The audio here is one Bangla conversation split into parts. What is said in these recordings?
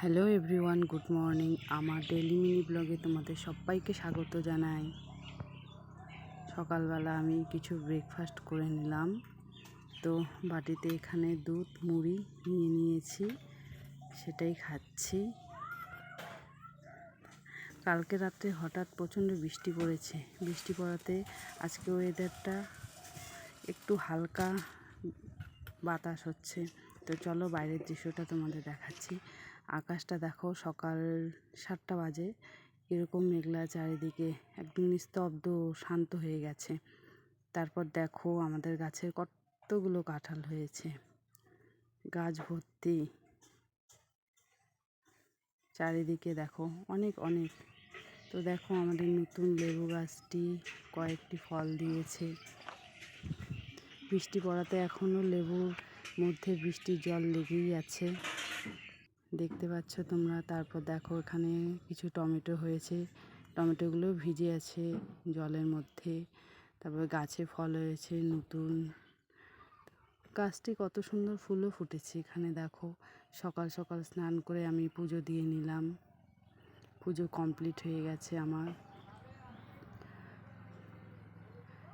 Hello everyone, good morning. আমার ডেলি মিনি ব্লগে তোমাদের সবাইকে স্বাগত জানাই। সকালবেলা আমি কিছু ব্রেকফাস্ট করে নিলাম। তো বাটিতে এখানে দুধ, মুড়ি নিয়ে নিয়েছি, সেটাই খাচ্ছি। কালকে রাত্রে হঠাৎ প্রচণ্ড বৃষ্টি পড়েছে। বৃষ্টি পড়াতে আজকে ওয়েদারটা একটু হালকা বাতাস হচ্ছে। তো চলো বাইরের দৃশ্যটা তোমাদের দেখাচ্ছি। আকাশটা দেখো সকাল সাতটা বাজে। এরকম মেঘলা চারিদিকে একদম নিস্তব্ধ শান্ত হয়ে গেছে। তারপর দেখো আমাদের গাছের কতগুলো কাঁঠাল হয়েছে। গাছ ভর্তি। চারিদিকে দেখো অনেক অনেক। তো দেখো আমাদের নতুন লেবু গাছটি কয়েকটি ফল দিয়েছে। বৃষ্টি পড়াতে এখনও লেবুর মধ্যে বৃষ্টির জল লেগেই আছে। দেখতে পাচ্ছ তোমরা। তারপর দেখো এখানে কিছু টমেটো হয়েছে। টমেটোগুলো ভিজে আছে জলের মধ্যে। তারপর গাছে ফল হয়েছে, নতুন। গাছটি কত সুন্দর ফুলও ফুটেছে এখানে দেখো। সকাল সকাল স্নান করে আমি পুজো দিয়ে নিলাম। পুজো কমপ্লিট হয়ে গেছে আমার।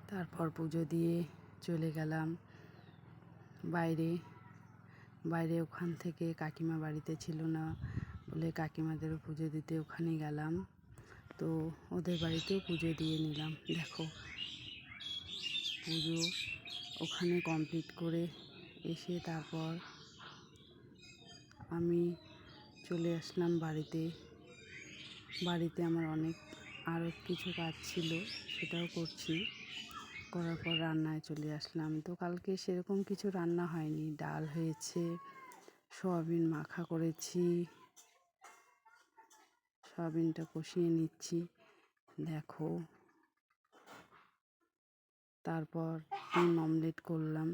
তারপর পুজো দিয়ে চলে গেলাম। বাইরে বাইরে ওখান থেকে কাকিমা বাড়িতে ছিল না বলে কাকিমাদেরও পুজো দিতে ওখানে গেলাম। তো ওদের বাড়িতেও পুজো দিয়ে নিলাম। দেখো, পুজো ওখানে কমপ্লিট করে এসে তারপর আমি চলে আসলাম বাড়িতে। বাড়িতে আমার অনেক আরও কিছু কাজ ছিল, সেটাও করছি। করার পর রান্নায় চলে আসলাম। তো কালকে সেরকম কিছু রান্না হয়নি। ডাল হয়েছে, সয়াবিন মাখা করেছি, সয়াবিনটা কষিয়ে নিচ্ছি। দেখো, তারপর ডিম অমলেট করলাম।